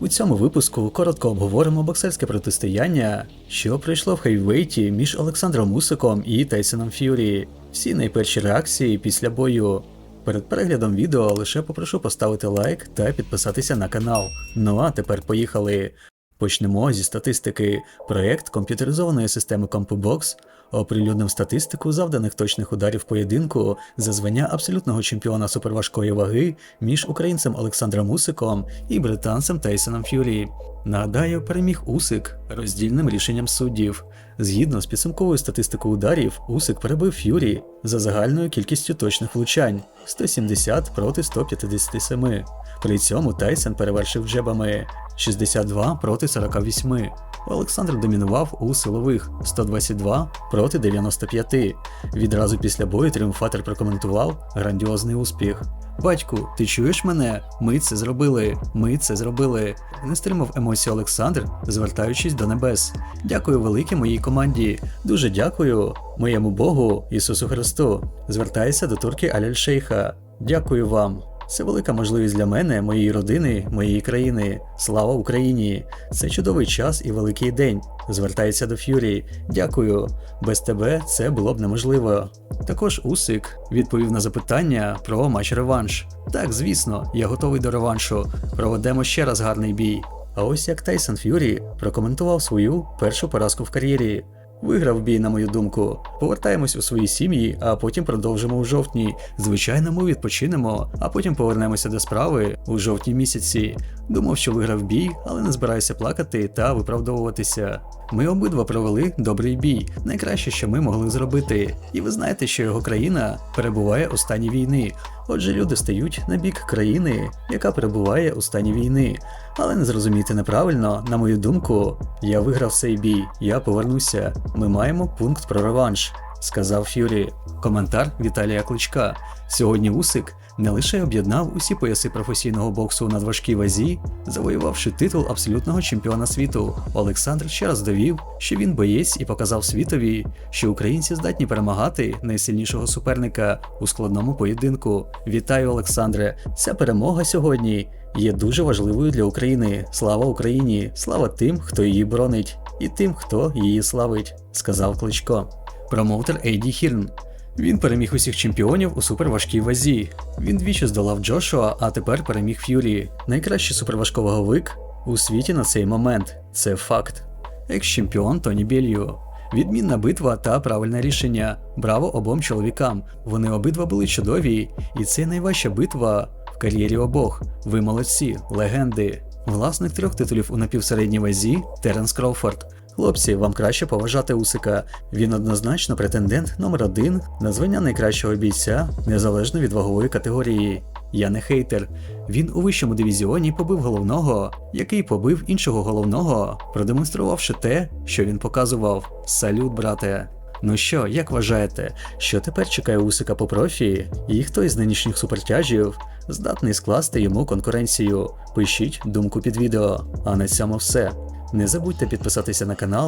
У цьому випуску коротко обговоримо боксерське протистояння, що пройшло в хейвейті між Олександром Усиком і Тайсоном Ф'юрі. Всі найперші реакції після бою. Перед переглядом відео лише попрошу поставити лайк та підписатися на канал. Ну а тепер поїхали. Почнемо зі статистики. Проєкт комп'ютеризованої системи CompuBox оприлюднив статистику завданих точних ударів поєдинку за звання абсолютного чемпіона суперважкої ваги між українцем Олександром Усиком і британцем Тейсоном Ф'юрі. Нагадаю, переміг Усик роздільним рішенням суддів. Згідно з підсумковою статистикою ударів, Усик перебив Ф'юрі за загальною кількістю точних влучань 170 проти 157. При цьому Тайсон перевершив джебами 62 проти 48. Олександр домінував у силових 122 проти 95. Відразу після бою тріумфатор прокоментував грандіозний успіх. Батьку, ти чуєш мене? Ми це зробили. Ми це зробили. Не стримав емоції Олександр, звертаючись до небес. Дякую велике моїй команді. Дуже дякую моєму Богу Ісусу Христу. Звертайся до турки Аляль Шейха. Дякую вам. Це велика можливість для мене, моєї родини, моєї країни. Слава Україні! Це чудовий час і великий день. Звертається до Ф'юрі. Дякую. Без тебе це було б неможливо. Також Усик відповів на запитання про матч реванш. Так, звісно, я готовий до реваншу. Проведемо ще раз гарний бій. А ось як Тайсон Ф'юрі прокоментував свою першу поразку в кар'єрі. Виграв бій, на мою думку. Повертаємось у свої сім'ї, а потім продовжимо у жовтні. Звичайно, ми відпочинемо, а потім повернемося до справи у жовтні місяці. Думав, що виграв бій, але не збираюся плакати та виправдовуватися. Ми обидва провели добрий бій, найкраще, що ми могли зробити. І ви знаєте, що його країна перебуває у стані війни. Отже, люди стають на бік країни, яка перебуває у стані війни. Але не зрозумійте неправильно, на мою думку, я виграв цей бій, я повернуся. Ми маємо пункт про реванш, сказав Ф'юрі. Коментар Віталія Кличка. Сьогодні Усик не лише об'єднав усі пояси професійного боксу у надважкій вазі, завоювавши титул абсолютного чемпіона світу. Олександр ще раз довів, що він боєць і показав світові, що українці здатні перемагати найсильнішого суперника у складному поєдинку. Вітаю, Олександре! Ця перемога сьогодні є дуже важливою для України. Слава Україні! Слава тим, хто її боронить, і тим, хто її славить, сказав Кличко. Промоутер Ейді Хірн. Він переміг усіх чемпіонів у суперважкій вазі. Він двічі здолав Джошуа, а тепер переміг Ф'юрі. Найкращий суперважковаговик у світі на цей момент. Це факт. Екс-чемпіон Тоні Белью. Відмінна битва та правильне рішення. Браво обом чоловікам. Вони обидва були чудові, і це найважча битва в кар'єрі обох. Ви молодці, легенди. Власник трьох титулів у напівсередній вазі Теренс Кроуфорд. Хлопці, вам краще поважати Усика. Він однозначно претендент номер один на звання найкращого бійця незалежно від вагової категорії. Я не хейтер. Він у вищому дивізіоні побив головного, який побив іншого головного, продемонструвавши те, що він показував. Салют, брате. Ну що, як вважаєте, що тепер чекає Усика по профі, і хто із нинішніх супертяжів здатний скласти йому конкуренцію? Пишіть думку під відео. А на цьому все. Не забудьте підписатися на канал.